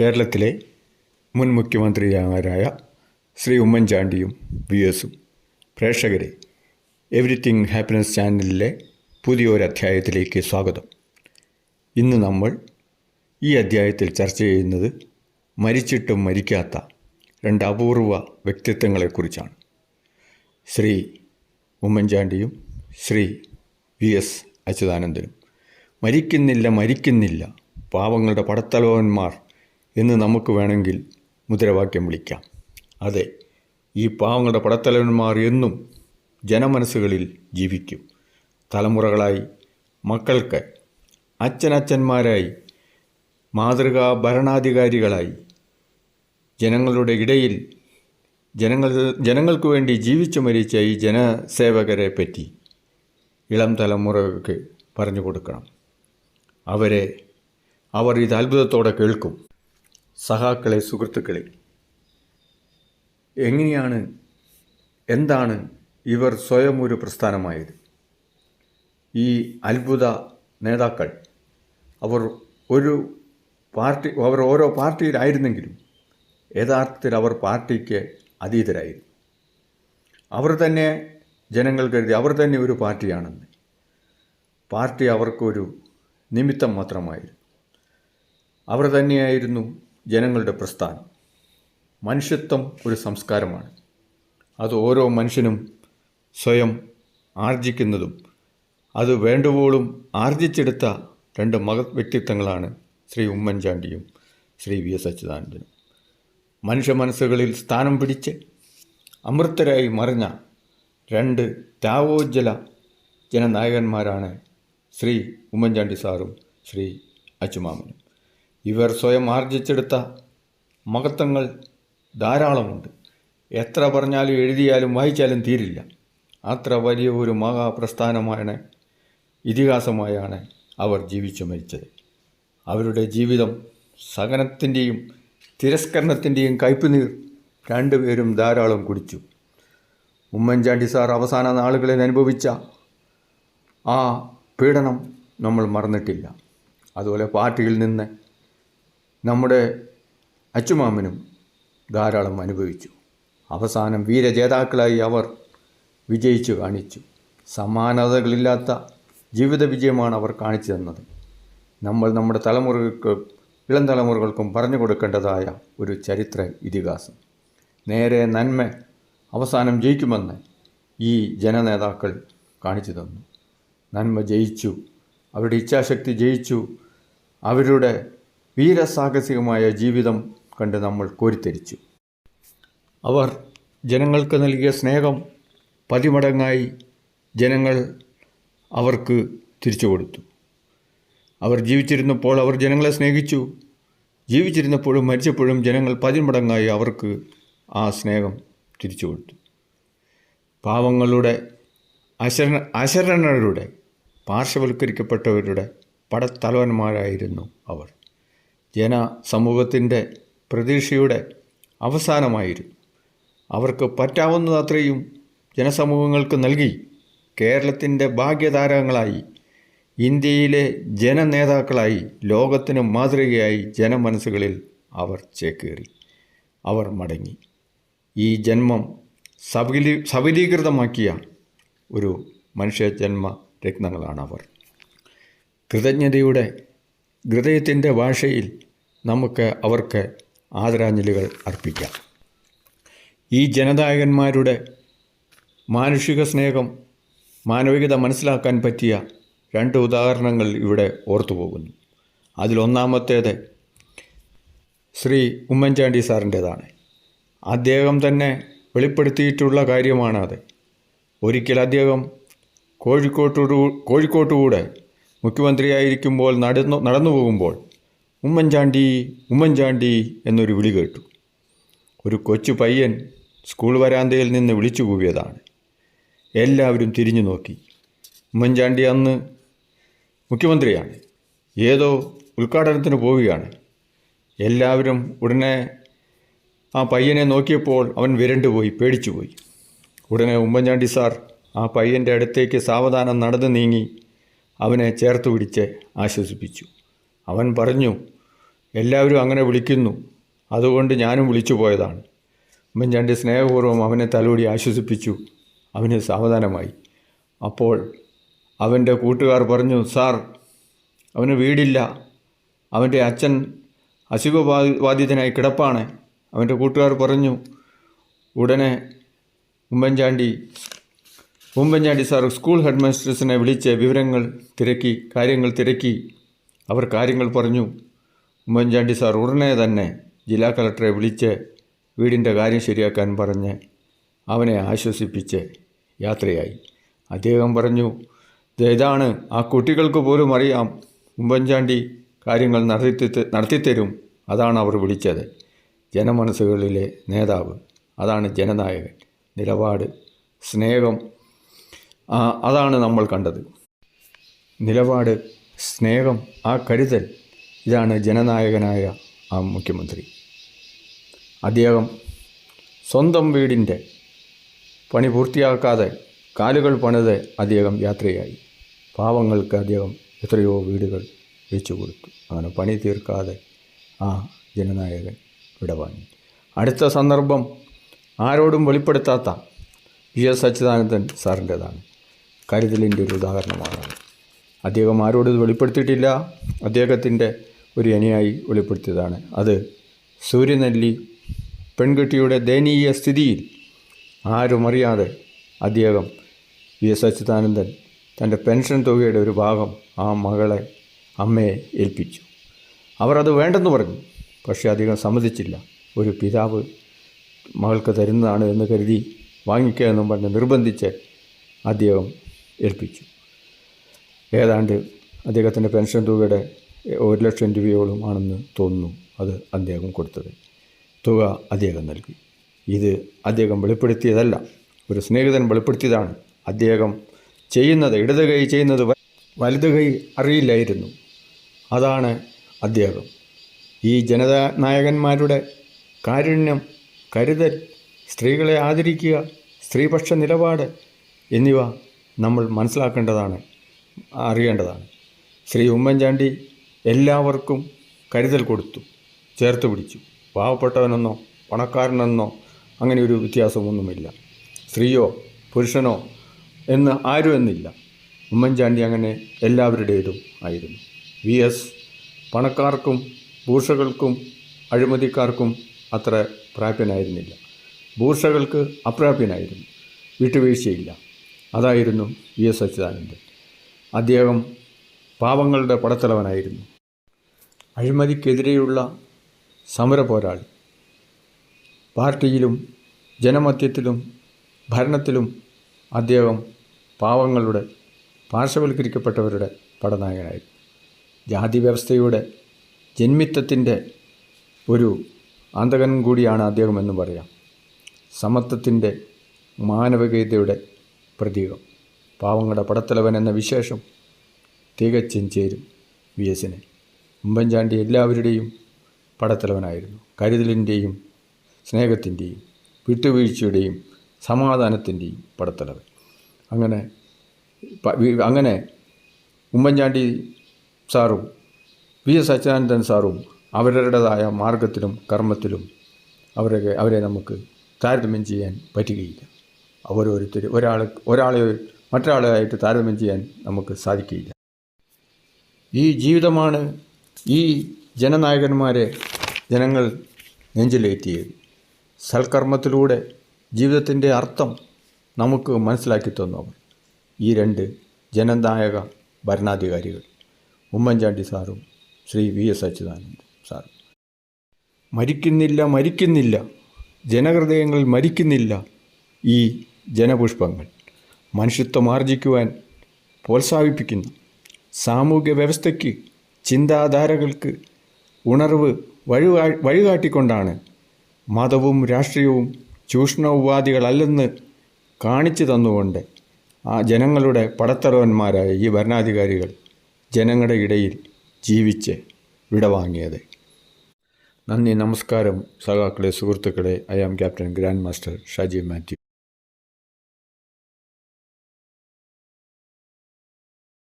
കേരളത്തിലെ മുൻ മുഖ്യമന്ത്രിമാരായ ശ്രീ ഉമ്മൻചാണ്ടിയും വി എസും. പ്രേക്ഷകരെ എവരിത്തിങ് ഹാപ്പിനെസ് ചാനലിലെ പുതിയൊരധ്യായത്തിലേക്ക് സ്വാഗതം. ഇന്ന് നമ്മൾ ഈ അധ്യായത്തിൽ ചർച്ച ചെയ്യുന്നത് മരിച്ചിട്ടും മരിക്കാത്ത രണ്ട് അപൂർവ വ്യക്തിത്വങ്ങളെക്കുറിച്ചാണ്. ശ്രീ ഉമ്മൻചാണ്ടിയും ശ്രീ വി എസ് അച്യുതാനന്ദനും മരിക്കുന്നില്ല മരിക്കുന്നില്ല. പാവങ്ങളുടെ പടത്തലവന്മാർ എന്ന് നമുക്ക് വേണമെങ്കിൽ മുദ്രാവാക്യം വിളിക്കാം. അതെ ഈ പാവങ്ങളുടെ പടത്തലവന്മാർ എന്നും ജനമനസ്സുകളിൽ ജീവിക്കും. തലമുറകളായി മക്കൾക്ക് അച്ഛനച്ഛന്മാരായി മാതൃകാ ഭരണാധികാരികളായി ജനങ്ങളുടെ ഇടയിൽ ജനങ്ങൾ ജനങ്ങൾക്ക് വേണ്ടി ജീവിച്ചു മരിച്ച ഈ ജനസേവകരെ പറ്റി ഇളം തലമുറകൾക്ക് പറഞ്ഞു കൊടുക്കണം. അവരെ അവർ ഇത് അത്ഭുതത്തോടെ കേൾക്കും. സഹാക്കളെ സുഹൃത്തുക്കളെ എങ്ങനെയാണ് എന്താണ് ഇവർ സ്വയം ഒരു പ്രസ്ഥാനമായത്? ഈ അത്ഭുത നേതാക്കൾ അവർ ഒരു പാർട്ടി അവർ ഓരോ പാർട്ടിയിലായിരുന്നെങ്കിലും യഥാർത്ഥത്തിൽ അവർ പാർട്ടിക്ക് അതീതരായിരുന്നു. അവർ തന്നെ ജനങ്ങൾ കരുതി അവർ തന്നെ ഒരു പാർട്ടിയാണെന്ന്. പാർട്ടി അവർക്കൊരു നിമിത്തം മാത്രമായിരുന്നു. അവർ തന്നെയായിരുന്നു ജനങ്ങളുടെ പ്രസ്ഥാനം. മനുഷ്യത്വം ഒരു സംസ്കാരമാണ്. അത് ഓരോ മനുഷ്യനും സ്വയം ആർജിക്കുന്നതും അത് വേണ്ടുവോളും ആർജിച്ചെടുത്ത രണ്ട് മഹത് വ്യക്തിത്വങ്ങളാണ് ശ്രീ ഉമ്മൻചാണ്ടിയും ശ്രീ വി എസ് അച്യുതാനന്ദനും. മനുഷ്യ മനസ്സുകളിൽ സ്ഥാനം പിടിച്ച് അമൃതരായി മറിഞ്ഞ രണ്ട് താവോജ്ജല ജനനായകന്മാരാണ് ശ്രീ ഉമ്മൻചാണ്ടി സാറും ശ്രീ അച്ചുമാമനും ഇവർ സ്വയം ആർജിച്ചെടുത്ത മഹത്വങ്ങൾ ധാരാളമുണ്ട്. എത്ര പറഞ്ഞാലും എഴുതിയാലും വായിച്ചാലും തീരില്ല. അത്ര വലിയ ഒരു മഹാപ്രസ്ഥാനമാണ് ഇതിഹാസമായാണ് അവർ ജീവിച്ചു മരിച്ചത്. അവരുടെ ജീവിതം സഹനത്തിന്റെയും തിരസ്കരണത്തിന്റെയും കയ്പുനീർ രണ്ടുപേരും ധാരാളം കുടിച്ചു. ഉമ്മൻചാണ്ടി സാർ അവസാന നാളുകളിൽ അനുഭവിച്ച ആ പീഡനം നമ്മൾ മറന്നിട്ടില്ല. അതുപോലെ പാർട്ടിയിൽ നിന്ന് നമ്മുടെ അച്ചുമാമനും ധാരാളം അനുഭവിച്ചു. അവസാനം വീരജേതാക്കളായി അവർ വിജയിച്ചു കാണിച്ചു. സമാനതകളില്ലാത്ത ജീവിത വിജയമാണ് അവർ കാണിച്ചു തന്നത്. നമ്മൾ നമ്മുടെ തലമുറകൾക്ക് ഇളം തലമുറകൾക്കും പറഞ്ഞു കൊടുക്കേണ്ടതായ ഒരു ചരിത്ര ഇതിഹാസം. നേരെ നന്മ അവസാനം ജയിക്കുമെന്ന് ഈ ജനനേതാക്കൾ കാണിച്ചു തന്നു. നന്മ ജയിച്ചു അവരുടെ ഇച്ഛാശക്തി ജയിച്ചു അവരുടെ വീരസാഹസികമായ ജീവിതം കണ്ട് നമ്മൾ കോരിത്തരിച്ചു അവർ ജനങ്ങൾക്ക് നൽകിയ സ്നേഹം പതിമടങ്ങായി ജനങ്ങൾ അവർക്ക് തിരിച്ചു കൊടുത്തു. അവർ ജീവിച്ചിരുന്നപ്പോൾ അവർ ജനങ്ങളെ സ്നേഹിച്ചു. ജീവിച്ചിരുന്നപ്പോഴും മരിച്ചപ്പോഴും ജനങ്ങൾ പതിമടങ്ങായി അവർക്ക് ആ സ്നേഹം തിരിച്ചു കൊടുത്തു. പാവങ്ങളുടെ അശരണ അശരണരുടെ പാർശ്വവൽക്കരിക്കപ്പെട്ടവരുടെ പടത്തലവന്മാരായിരുന്നു അവർ. ജനസമൂഹത്തിന്റെ പ്രതീക്ഷയുടെ അവസാനമായിരുന്നു. അവർക്ക് പറ്റാവുന്നതത്രയും ജനസമൂഹങ്ങൾക്ക് നൽകി കേരളത്തിന്റെ ഭാഗ്യതാരങ്ങളായി ഇന്ത്യയിലെ ജനനേതാക്കളായി ലോകത്തിന് മാതൃകയായി ജനമനസ്സുകളിൽ അവർ ചേക്കേറി അവർ മടങ്ങി. ഈ ജന്മം സബലീ സബലീകൃതമാക്കിയ ഒരു മനുഷ്യജന്മ രത്നങ്ങളാണ് അവർ കൃതജ്ഞതയുടെ ഹൃദയത്തിന്റെ ഭാഷയിൽ നമുക്ക് അവർക്ക് ആദരാഞ്ജലികൾ അർപ്പിക്കാം. ഈ ജനനായകന്മാരുടെ മാനുഷിക സ്നേഹം മാനവികത മനസ്സിലാക്കാൻ പറ്റിയ രണ്ട് ഉദാഹരണങ്ങൾ ഇവിടെ ഓർത്തു പോകുന്നു. അതിലൊന്നാമത്തേത് ശ്രീ ഉമ്മൻചാണ്ടി സാറിന്റേതാണ്. അദ്ദേഹം തന്നെ വെളിപ്പെടുത്തിയിട്ടുള്ള കാര്യമാണത്. ഒരിക്കൽ അദ്ദേഹം കോഴിക്കോട്ടു കോഴിക്കോട്ടുകൂടെ മുഖ്യമന്ത്രിയായിരിക്കുമ്പോൾ നടന്നു നടന്നു പോകുമ്പോൾ ഉമ്മൻചാണ്ടി ഉമ്മൻചാണ്ടി എന്നൊരു വിളി കേട്ടു. ഒരു കൊച്ചു പയ്യൻ സ്കൂൾ വരാന്തയിൽ നിന്ന് വിളിച്ചു കൂവിയതാണ്. എല്ലാവരും തിരിഞ്ഞു നോക്കി. ഉമ്മൻചാണ്ടി അന്ന് മുഖ്യമന്ത്രിയാണ്. ഏതോ ഉദ്ഘാടനത്തിന് പോവുകയാണ്. എല്ലാവരും ഉടനെ ആ പയ്യനെ നോക്കിയപ്പോൾ അവൻ വിരണ്ടുപോയി പേടിച്ചുപോയി ഉടനെ ഉമ്മൻചാണ്ടി സാർ ആ പയ്യന്റെ അടുത്തേക്ക് സാവധാനം നടന്നു നീങ്ങി അവനെ ചേർത്ത് പിടിച്ച് ആശ്വസിപ്പിച്ചു. അവൻ പറഞ്ഞു എല്ലാവരും അങ്ങനെ വിളിക്കുന്നു. അതുകൊണ്ട് ഞാനും വിളിച്ചു പോയതാണ്. ഉമ്മൻചാണ്ടി സ്നേഹപൂർവം അവനെ തലോടി ആശ്വസിപ്പിച്ചു. അവന് സാവധാനമായി. അപ്പോൾ അവന്റെ കൂട്ടുകാർ പറഞ്ഞു സാർ അവന് വീടില്ല. അവന്റെ അച്ഛൻ അസുഖബാധിതനായി കിടപ്പാണ്. അവന്റെ കൂട്ടുകാർ പറഞ്ഞു ഉടനെ Oommen Chandy Oommen Chandy sir school head മാസ്റ്റേഴ്സിനെ വിളിച്ച് വിവരങ്ങൾ തിരക്കി കാര്യങ്ങൾ തിരക്കി. അവർ കാര്യങ്ങൾ പറഞ്ഞു. ഉമ്മൻചാണ്ടി സാർ ഉടനെ തന്നെ ജില്ലാ കളക്ടറെ വിളിച്ച് വീടിന്റെ കാര്യം ശരിയാക്കാൻ പറഞ്ഞ് അവനെ ആശ്വസിപ്പിച്ച് യാത്രയായി. അദ്ദേഹം പറഞ്ഞു "ദേ ഇതാണ്. ആ കുട്ടികൾക്ക് പോലും അറിയാം. ഉമ്മൻചാണ്ടി കാര്യങ്ങൾ നടത്തി നടത്തിത്തരും അതാണ് അവർ വിളിച്ചത്. ജനമനസ്സുകളിലെ നേതാവ്. അതാണ് ജനനായകൻ. നിലപാട്. സ്നേഹം. അതാണ് നമ്മൾ കണ്ടത്. നിലപാട് സ്നേഹം ആ കരുതൽ ഇതാണ് ജനനായകനായ ആ മുഖ്യമന്ത്രി. അദ്ദേഹം സ്വന്തം വീടിന്റെ പണി പൂർത്തിയാക്കാതെ കാലുകൾ പണിത് അദ്ദേഹം യാത്രയായി. പാവങ്ങൾക്ക് അദ്ദേഹം എത്രയോ വീടുകൾ വെച്ചു കൊടുത്തു. അങ്ങനെ പണി തീർക്കാതെ ആ ജനനായകൻ വിടവാങ്ങി അടുത്ത സന്ദർഭം ആരോടും വെളിപ്പെടുത്താത്ത വി എസ് അച്യുതാനന്ദൻ സാറിന്റെതാണ്. കരുതലിന്റെ ഒരു ഉദാഹരണമാണ്. അദ്ദേഹം ആരോടും വെളിപ്പെടുത്തിയിട്ടില്ല. അദ്ദേഹത്തിന്റെ ഒരു അനിയായി വെളിപ്പെടുത്തിയതാണ്. അത് സൂര്യനെല്ലി പെൺകുട്ടിയുടെ ദയനീയ സ്ഥിതിയിൽ ആരും അറിയാതെ അദ്ദേഹം വി എസ് അച്യുതാനന്ദൻ തന്റെ പെൻഷൻ തുകയുടെ ഒരു ഭാഗം ആ മകളെ അമ്മയെ ഏൽപ്പിച്ചു. അവർ അത് വേണ്ടെന്ന് പറഞ്ഞു. പക്ഷേ അദ്ദേഹം സമ്മതിച്ചില്ല. ഒരു പിതാവ് മകൾക്ക് തരുന്നതാണ് എന്ന് കരുതി വാങ്ങിക്കുക എന്നും പറഞ്ഞ് നിർബന്ധിച്ച് അദ്ദേഹം ഏൽപ്പിച്ചു. ഏതാണ്ട് അദ്ദേഹത്തിന്റെ പെൻഷൻ തുകയുടെ ഒരു ലക്ഷം രൂപയോളം ആണെന്ന് തോന്നുന്നു അത് അദ്ദേഹം കൊടുത്തത്. തുക അദ്ദേഹം നൽകി. ഇത് അദ്ദേഹം വെളിപ്പെടുത്തിയതല്ല. ഒരു സ്നേഹിതൻ വെളിപ്പെടുത്തിയതാണ്. അദ്ദേഹം ചെയ്യുന്നത് ഇടത് കൈ ചെയ്യുന്നത് വലുത് കൈ അറിയില്ലായിരുന്നു. അതാണ് അദ്ദേഹം. ഈ ജനതാ നായകന്മാരുടെ കാരുണ്യം കരുതൽ സ്ത്രീകളെ ആദരിക്കുക സ്ത്രീപക്ഷ നിലപാട് എന്നിവ നമ്മൾ മനസ്സിലാക്കേണ്ടതാണ് അറിയേണ്ടതാണ്. ശ്രീ ഉമ്മൻചാണ്ടി എല്ലാവർക്കും കരുതൽ കൊടുത്തു ചേർത്ത് പിടിച്ചു. പാവപ്പെട്ടവനെന്നോ പണക്കാരനെന്നോ അങ്ങനെ ഒരു വ്യത്യാസമൊന്നുമില്ല. സ്ത്രീയോ പുരുഷനോ എന്ന് ആരും എന്നില്ല. ഉമ്മൻചാണ്ടി അങ്ങനെ എല്ലാവരുടേതും ആയിരുന്നു. വി എസ് പണക്കാർക്കും ഭൂഷകൾക്കും അഴിമതിക്കാർക്കും അത്ര പ്രാപ്യനായിരുന്നില്ല. ഭൂഷകൾക്ക് അപ്രാപ്യനായിരുന്നു. വിട്ടുവീഴ്ചയില്ല. അതായിരുന്നു വി എസ് അച്യുതാനന്ദൻ. അദ്ദേഹം പാവങ്ങളുടെ പടത്തലവനായിരുന്നു. അഴിമതിക്കെതിരെയുള്ള സമര പോരാളി. പാർട്ടിയിലും ജനമധ്യത്തിലും ഭരണത്തിലും അദ്ദേഹം പാവങ്ങളുടെ പാർശ്വവൽക്കരിക്കപ്പെട്ടവരുടെ പടനായകനായിരുന്നു ജാതി വ്യവസ്ഥയുടെ ജന്മിത്വത്തിന്റെ ഒരു ആന്തകൻ കൂടിയാണ് അദ്ദേഹം എന്ന് പറയാം. സമത്വത്തിന്റെ മാനവികതയുടെ പ്രതീകം. പാവങ്ങളുടെ പടത്തലവൻ എന്ന വിശേഷം തികച്ചും ചേരും വി എസിന് ഉമ്മൻചാണ്ടി എല്ലാവരുടെയും പടത്തലവനായിരുന്നു. കരുതലിന്റെയും സ്നേഹത്തിന്റെയും വിട്ടുവീഴ്ചയുടെയും സമാധാനത്തിന്റെയും പടത്തലവൻ. അങ്ങനെ അങ്ങനെ ഉമ്മൻചാണ്ടി സാറും വി എസ് അച്യുതാനന്ദൻ സാറും അവരുടേതായ മാർഗത്തിലും കർമ്മത്തിലും അവരെ അവരെ നമുക്ക് താരതമ്യം ചെയ്യാൻ പറ്റുകയില്ല. ഓരോരുത്തർ ഒരാൾ ഒരാളെ മറ്റൊരാളായിട്ട് താരതമ്യം ചെയ്യാൻ നമുക്ക് സാധിക്കില്ല ഈ ജീവിതമാണ് ഈ ജനനായകന്മാരെ ജനങ്ങൾ നെഞ്ചിലേറ്റിയത്. സൽക്കർമ്മത്തിലൂടെ ജീവിതത്തിന്റെ അർത്ഥം നമുക്ക് മനസ്സിലാക്കി തന്നു അവർ. ഈ രണ്ട് ജനനായക ഭരണാധികാരികൾ ഉമ്മൻചാണ്ടി സാറും ശ്രീ വി എസ് അച്യുതാനന്ദൻ സാറും. മരിക്കുന്നില്ല മരിക്കുന്നില്ല. ജനഹൃദയങ്ങൾ മരിക്കുന്നില്ല ഈ ജനപുഷ്പങ്ങൾ മനുഷ്യത്വം ആർജിക്കുവാൻ പ്രോത്സാഹിപ്പിക്കുന്നു. സാമൂഹ്യ വ്യവസ്ഥയ്ക്ക് ചിന്താധാരകൾക്ക് ഉണർവ് വഴികാ വഴികാട്ടിക്കൊണ്ടാണ് മതവും രാഷ്ട്രീയവും ചൂഷണ ഉപാധികളല്ലെന്ന് കാണിച്ചു തന്നുകൊണ്ട് ആ ജനങ്ങളുടെ പടത്തലവന്മാരായ ഈ ഭരണാധികാരികൾ ജനങ്ങളുടെ ഇടയിൽ ജീവിച്ച് വിടവാങ്ങിയത്. നന്ദി നമസ്കാരം. സഖാക്കളെ സുഹൃത്തുക്കളെ I am captain grand master Shaji Mathew.